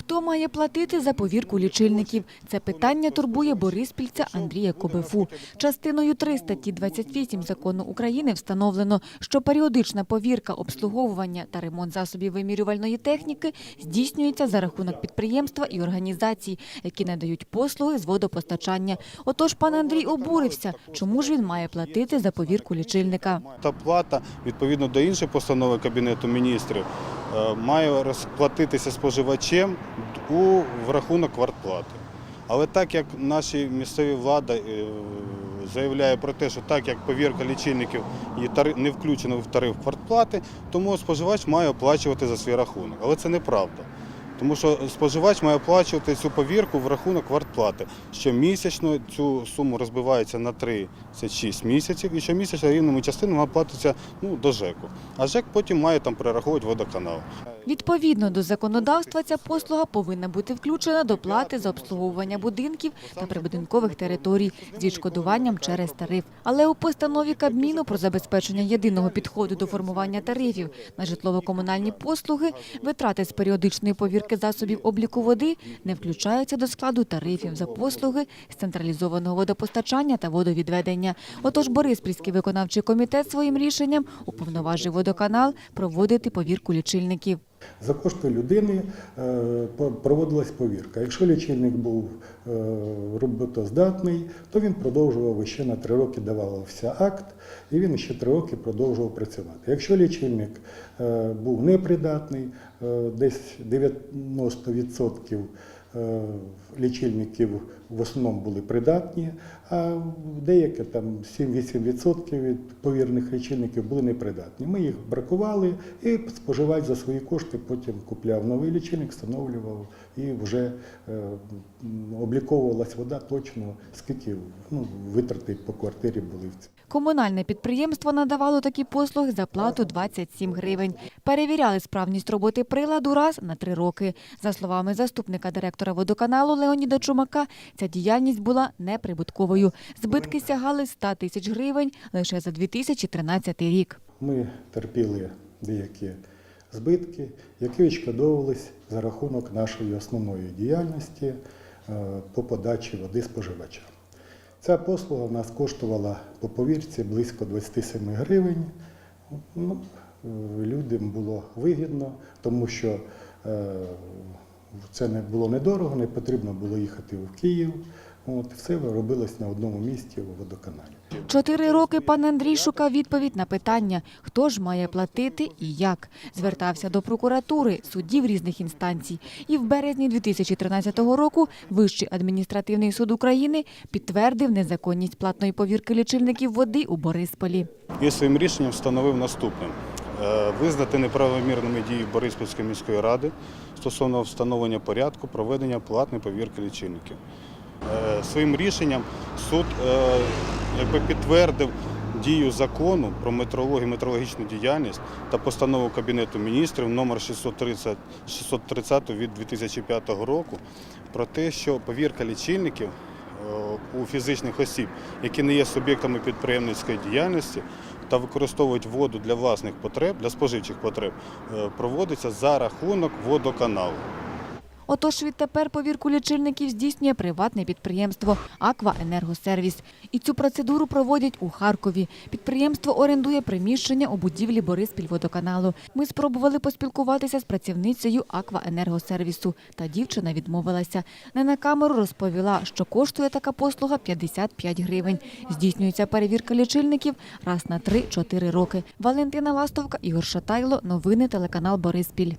Хто має платити за повірку лічильників? Це питання турбує бориспільця Андрія Кобефу. Частиною 3 статті 28 закону України встановлено, що періодична повірка, обслуговування та ремонт засобів вимірювальної техніки здійснюється за рахунок підприємства і організацій, які надають послуги з водопостачання. Отож, пан Андрій обурився, чому ж він має платити за повірку лічильника. Та плата відповідно до іншої постанови Кабінету міністрів має розплатитися споживачем у в рахунок квартплати. Але так як наші місцеві влада е, заявляє про те, що так як повірка лічильників і не включена в тариф квартплати, тому споживач має оплачувати за свій рахунок. Але це неправда. Тому що споживач має оплачувати цю повірку в рахунок квартплати. Щомісячно цю суму розбивається на 36 місяців, і щомісячно рівними частинами платиться ну, до ЖЕКу. А ЖЕК потім має там перераховувати водоканал. Відповідно до законодавства, ця послуга повинна бути включена до плати за обслуговування будинків та прибудинкових територій з відшкодуванням через тариф. Але у постанові Кабміну про забезпечення єдиного підходу до формування тарифів на житлово-комунальні послуги витрати з періодичної повірки засобів обліку води не включаються до складу тарифів за послуги з централізованого водопостачання та водовідведення. Отож, Бориспільський виконавчий комітет своїм рішенням уповноважив водоканал проводити повірку лічильників. За кошти людини е, проводилась повірка. Якщо лічильник був е, роботоздатний, то він продовжував ще на три роки давався акт, і він ще три роки продовжував працювати. Якщо лічильник е, був непридатний, десь 90% е, лічильників в основному були придатні, а деякі там 7-8% від повірних лічильників були непридатні. Ми їх бракували, і споживач за свої кошти потім купляв новий лічильник, встановлював і вже е, обліковувалась вода точно, скільки ну, витрати по квартирі були. Комунальне підприємство надавало такі послуги за плату 27 гривень. Перевіряли справність роботи приладу раз на три роки. За словами заступника директора водоканалу Леоніда Чумака, ця діяльність була неприбутковою. Збитки сягали 100 тисяч гривень лише за 2013 рік. Ми терпіли деякі збитки, які відшкодовувались за рахунок нашої основної діяльності е, по подачі води споживачам. Ця послуга в нас коштувала по повірці близько 27 гривень. Ну, е, людям було вигідно, тому що е, це не було недорого, не потрібно було їхати в Київ. От, все робилось на одному місці у водоканалі. Чотири роки пан Андрій шукав відповідь на питання, хто ж має платити і як. Звертався до прокуратури, суддів різних інстанцій. І в березні 2013 року Вищий адміністративний суд України підтвердив незаконність платної повірки лічильників води у Борисполі. І своїм рішенням встановив наступне. Е, Визнати неправомірними дії Бориспільської міської ради стосовно встановлення порядку проведення платної повірки лічильників. Е, Своїм рішенням суд е, якби підтвердив дію закону про метрологію метрологічну діяльність та постанову Кабінету міністрів номер 630, 630 від 2005 року про те, що повірка лічильників е, у фізичних осіб, які не є суб'єктами підприємницької діяльності та використовують воду для власних потреб, для споживчих потреб, проводиться за рахунок водоканалу. Отож відтепер повірку лічильників здійснює приватне підприємство «Акваенергосервіс». І цю процедуру проводять у Харкові. Підприємство орендує приміщення у будівлі Бориспільводоканалу. Ми спробували поспілкуватися з працівницею «Акваенергосервісу», та дівчина відмовилася. Не на камеру розповіла, що коштує така послуга 55 гривень. Здійснюється перевірка лічильників раз на 3-4 роки. Валентина Ластовка, Ігор Шатайло. Новини телеканал Бориспіль.